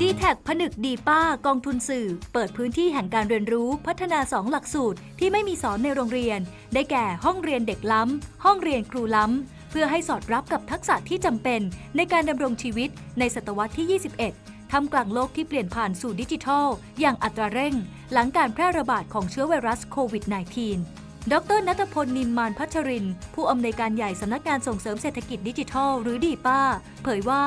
กผนึกดีป้ากองทุนสื่อ เปิดพื้นที่แห่งการเรียนรู้พัฒนา2หลักสูตรที่ไม่มีสอนในโรงเรียน ได้แก่ห้องเรียนเด็กล้ำ ห้องเรียนครูล้ำ เพื่อให้สอดรับกับทักษะที่จำเป็นในการดำรงชีวิตในศตวรรษที่ 21ทำกลางโลกที่เปลี่ยนผ่านสู่ดิจิทัล อย่างอัตราเร่ง หลังการแพร่ระบาดของเชื้อไวรัสโควิด -19 ดรนัทพล นินมานพัชริน ผู้อำนวยการใหญ่สำนักงานส่งเสริมเศรษฐกิจดิจิทัล หรือดีป้า เผยว่า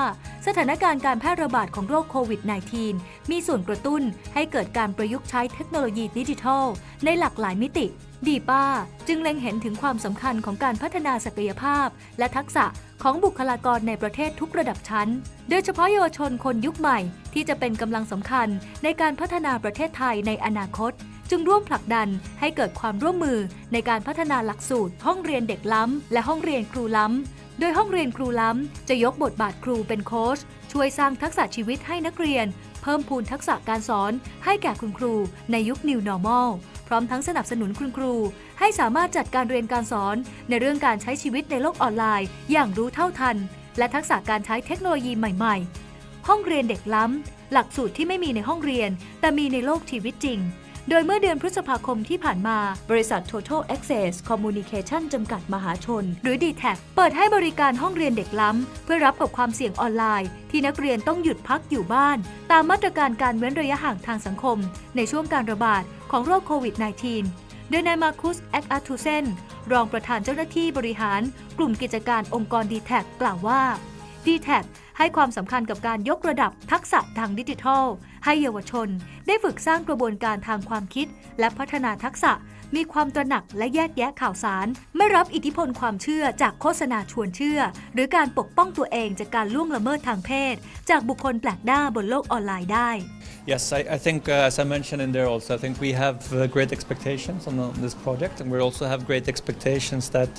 สถานการณ์การแพร่ระบาดของโรคโควิด -19 มีส่วนกระตุ้นให้เกิดการประยุกต์ใช้เทคโนโลยีดิจิทัล ในหลากหลายมิติ ดีป้า จึงเล็งเห็นถึงความสำคัญของการพัฒนาศักยภาพ และทักษะของบุคลากรในประเทศทุกระดับชั้น โดยเฉพาะเยาวชนคนยุคใหม่ ที่จะเป็นกำลังสำคัญในการพัฒนาประเทศไทยในอนาคต จึงร่วมผลักดันให้เกิดความร่วมมือในการพัฒนาหลักสูตร ห้องเรียนเด็กล้ำ และห้องเรียนครูล้ำ โดยห้องเรียนครูล้ำ จะยกบทบาทครูเป็นโค้ชช่วยสร้างทักษะชีวิตให้นักเรียน เพิ่มพูนทักษะการสอนให้แก่คุณครูในยุค New Normal พร้อมทั้งสนับสนุนคุณครู ให้สามารถจัดการเรียนการสอน ในเรื่องการใช้ชีวิตในโลกออนไลน์ อย่างรู้เท่าทัน และทักษะการใช้เทคโนโลยีใหม่ ๆ ห้องเรียนเด็กล้ำ หลักสูตรที่ไม่มีในห้องเรียน แต่มีในโลกชีวิตจริง โดยเมื่อเดือนพฤษภาคมที่ผ่านมา บริษัท Total Access Communication จำกัดมหาชน หรือ d t a c เปิดให้บริการห้องเรียนเด็กล้ำ เพื่อรับกับความเสี่ยงออนไลน์ ที่นักเรียนต้องหยุดพักอยู่บ้าน ตามมาตรการการเว้นระยะห่างทางสังคม ในช่วงการระบาดของโรคโควิด -19 โดยนายมาคุสแอคอาทูเซนรองประธานเจ้าหน้าที่บริหาร กลุ่มกิจการองค์กร d t a c กล่าวว่า d t a c ให้ความสำคัญกับการยกระดับทักษะทางดิจิทัล ให้เยาวชน ได้ฝึกสร้างกระบวนการทางความคิด และพัฒนาทักษะ มีความตระหนักและแยกแยะข่าวสาร ไม่รับอิทธิพลความเชื่อจากโฆษณาชวนเชื่อ หรือการปกป้องตัวเองจากการล่วงละเมิดทางเพศ จากบุคคลแปลกหน้าบนโลกออนไลน์ได้ Yes, I, I think, uh, as I mentioned in there also, I think we have uh, great expectations on, on this project, and we also have great expectations that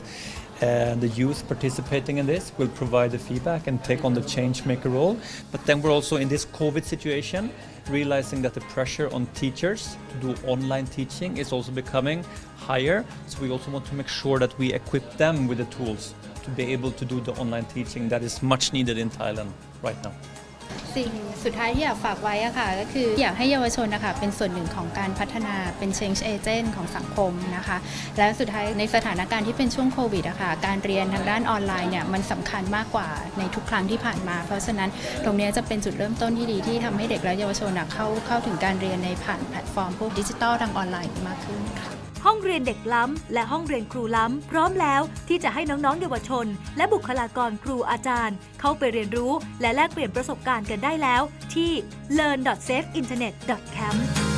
uh, the youth participating in this will provide the feedback and take on the change maker role. But then we're also in this COVID situation, realizing that the pressure on teachers to do online teaching is also becoming higher. So we also want to make sure that we equip them with the tools to be able to do the online teaching that is much needed in Thailand right now. สิ่งสุดท้ายที่อยากฝากไว้อะค่ะก็คืออยากให้เยาวชนนะคะเป็นส่วนหนึ่งของการพัฒนาเป็น change agent ของสังคมนะคะ และสุดท้ายในสถานการณ์ที่เป็นช่วงโควิดอะค่ะการเรียนทางด้านออนไลน์เนี่ยมันสำคัญมากกว่าในทุกครั้งที่ผ่านมา เพราะฉะนั้นตรงนี้จะเป็นจุดเริ่มต้นที่ดีที่ทำให้เด็กและเยาวชนเข้าเข้าถึงการเรียนในผ่านแพลตฟอร์มพวกดิจิตอลทางออนไลน์มากขึ้นค่ะห้องเรียนเด็กล้ำ และห้องเรียนครูล้ำ พร้อมแล้วที่จะให้น้องๆเยาวชน และบุคลากรครูอาจารย์ เข้าไปเรียนรู้และแลกเปลี่ยนประสบการณ์กันได้แล้วที่ learn.safeinternet.camp